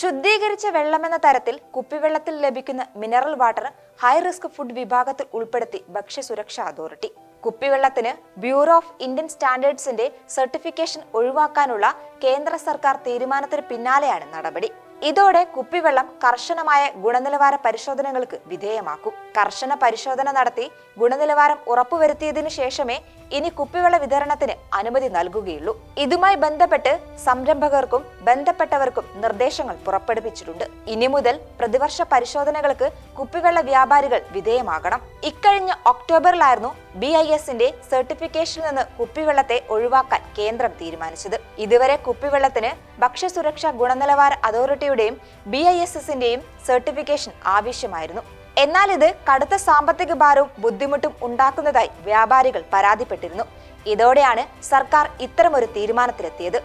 ശുദ്ധീകരിച്ച വെള്ളമെന്ന തരത്തിൽ കുപ്പിവെള്ളത്തിൽ ലഭിക്കുന്ന mineral water high risk food വിഭാഗത്തിൽ ഉൾപ്പെടുത്തി ഭക്ഷ്യസുരക്ഷാ അതോറിറ്റി. കുപ്പിവെള്ളത്തിന് ബ്യൂറോ ഓഫ് ഇന്ത്യൻ സ്റ്റാൻഡേർഡ്സിന്റെ സർട്ടിഫിക്കേഷൻ ഒഴിവാക്കാനുള്ള കേന്ദ്ര സർക്കാർ തീരുമാനത്തിന് പിന്നാലെയാണ് നടപടി. ഇതോടെ കുപ്പിവെള്ളം കർശനമായ ഗുണനിലവാര പരിശോധനകൾക്ക് വിധേയമാക്കും. കർശന പരിശോധന നടത്തി ഗുണനിലവാരം ഉറപ്പുവരുത്തിയതിനു ശേഷമേ ഇനി കുപ്പിവെള്ള വിതരണത്തിന് അനുമതി നൽകുകയുള്ളൂ. ഇതുമായി ബന്ധപ്പെട്ട് സംരംഭകർക്കും ബന്ധപ്പെട്ടവർക്കും നിർദ്ദേശങ്ങൾ പുറപ്പെടുവിച്ചിട്ടുണ്ട്. ഇനി മുതൽ പ്രതിവർഷ പരിശോധനകൾക്ക് കുപ്പിവെള്ള വ്യാപാരികൾ വിധേയമാകണം. ഇക്കഴിഞ്ഞ ഒക്ടോബറിലായിരുന്നു ബി ഐ എസിന്റെ സർട്ടിഫിക്കേഷനിൽ നിന്ന് കുപ്പിവെള്ളത്തെ ഒഴിവാക്കാൻ കേന്ദ്രം തീരുമാനിച്ചത്. ഇതുവരെ കുപ്പിവെള്ളത്തിന് ഭക്ഷ്യസുരക്ഷാ ഗുണനിലവാര അതോറിറ്റിയുടെയും ബി ഐ എസ് എസിന്റെയും സർട്ടിഫിക്കേഷൻ ആവശ്യമായിരുന്നു. എന്നാൽ ഇത് കടുത്ത സാമ്പത്തിക ഭാരവും ബുദ്ധിമുട്ടും ഉണ്ടാക്കുന്നതായി വ്യാപാരികൾ പരാതിപ്പെട്ടിരുന്നു. ഇതോടെയാണ് സർക്കാർ ഇത്തരമൊരു തീരുമാനത്തിലെത്തിയത്.